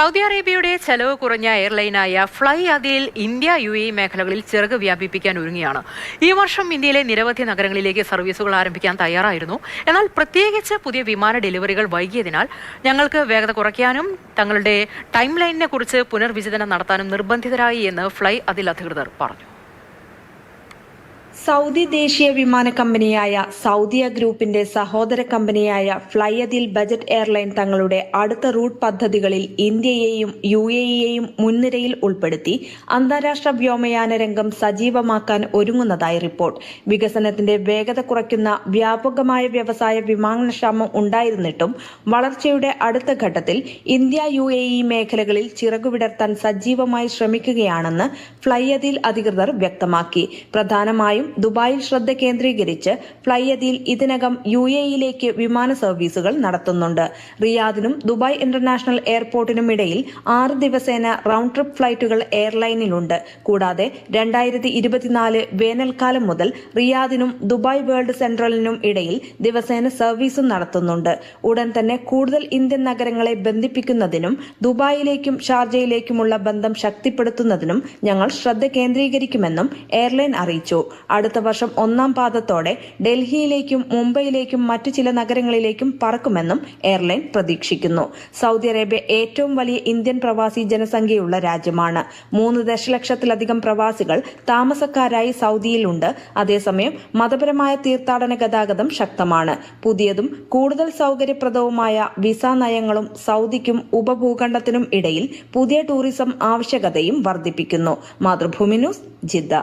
Saudi അറേബ്യയുടെ ചെലവ് കുറഞ്ഞ എയർലൈനായ ഫ്ലൈ അതിൽ ഇന്ത്യ യു എ മേഖലകളിൽ ചിറക് വ്യാപിപ്പിക്കാൻ ഒരുങ്ങിയാണ് ഈ വർഷം ഇന്ത്യയിലെ നിരവധി നഗരങ്ങളിലേക്ക് സർവീസുകൾ ആരംഭിക്കാൻ തയ്യാറായിരുന്നു. എന്നാൽ പ്രത്യേകിച്ച് പുതിയ വിമാന ഡെലിവറികൾ വൈകിയതിനാൽ ഞങ്ങൾക്ക് വേഗത കുറയ്ക്കാനും തങ്ങളുടെ ടൈം ലൈനിനെ കുറിച്ച് പുനർവിചിന്തനം നടത്താനും നിർബന്ധിതരായി എന്ന് ഫ്ലൈ അതിൽ അധികൃതർ പറഞ്ഞു. സൗദി ദേശീയ വിമാന കമ്പനിയായ സൗദിയ ഗ്രൂപ്പിന്റെ സഹോദര കമ്പനിയായ ഫ്ലൈയതിൽ ബജറ്റ് എയർലൈൻ തങ്ങളുടെ അടുത്ത റൂട്ട് പദ്ധതികളിൽ ഇന്ത്യയെയും യു എയെയും മുൻനിരയിൽ ഉൾപ്പെടുത്തി അന്താരാഷ്ട്ര വ്യോമയാന രംഗം സജീവമാക്കാൻ ഒരുങ്ങുന്നതായി റിപ്പോർട്ട്. വികസനത്തിന്റെ വേഗത കുറയ്ക്കുന്ന വ്യാപകമായ വ്യവസായ വിമാനക്ഷാമം ഉണ്ടായിരുന്നിട്ടും വളർച്ചയുടെ അടുത്ത ഘട്ടത്തിൽ ഇന്ത്യ യു എ ഇ മേഖലകളിൽ ചിറകുവിടർത്താൻ സജീവമായി ശ്രമിക്കുകയാണെന്ന് ഫ്ലൈയതിൽ അധികൃതർ വ്യക്തമാക്കി. പ്രധാനമായും ദുബായിൽ ശ്രദ്ധ കേന്ദ്രീകരിച്ച് ഫ്ലൈയദിൽ ഇതിനകം യു എ ഇയിലേക്ക് വിമാന സർവീസുകൾ നടത്തുന്നുണ്ട്. റിയാദിനും ദുബായ് ഇന്റർനാഷണൽ എയർപോർട്ടിനും ഇടയിൽ ആറ് ദിവസേന റൌണ്ട് ട്രിപ്പ് ഫ്ലൈറ്റുകൾ എയർലൈനിലുണ്ട്. കൂടാതെ രണ്ടായിരത്തി ഇരുപത്തിനാല് വേനൽക്കാലം മുതൽ റിയാദിനും ദുബായ് വേൾഡ് സെൻട്രലിനും ഇടയിൽ ദിവസേന സർവീസും നടത്തുന്നുണ്ട്. ഉടൻ തന്നെ കൂടുതൽ ഇന്ത്യൻ നഗരങ്ങളെ ബന്ധിപ്പിക്കുന്നതിനും ദുബായിലേക്കും ഷാർജയിലേക്കുമുള്ള ബന്ധം ശക്തിപ്പെടുത്തുന്നതിനും ഞങ്ങൾ ശ്രദ്ധ കേന്ദ്രീകരിക്കുമെന്നും എയർലൈൻ അറിയിച്ചു. അടുത്ത വർഷം ഒന്നാം പാദത്തോടെ ഡൽഹിയിലേക്കും മുംബൈയിലേക്കും മറ്റു ചില നഗരങ്ങളിലേക്കും പറക്കുമെന്നും എയർലൈൻ പ്രതീക്ഷിക്കുന്നു. സൗദി അറേബ്യ ഏറ്റവും വലിയ ഇന്ത്യൻ പ്രവാസി ജനസംഖ്യയുള്ള രാജ്യമാണ്. മൂന്ന് ദശലക്ഷത്തിലധികം പ്രവാസികൾ താമസക്കാരായി സൗദിയിലുണ്ട്. അതേസമയം മതപരമായ തീർത്ഥാടന ഗതാഗതം ശക്തമാണ്. പുതിയതും കൂടുതൽ സൗകര്യപ്രദവുമായ വിസ നയങ്ങളും സൗദിക്കും ഉപഭൂഖണ്ഡത്തിനും ഇടയിൽ പുതിയ ടൂറിസം ആവശ്യകതയും വർദ്ധിപ്പിക്കുന്നു. Mathrubhumi news Jeddah.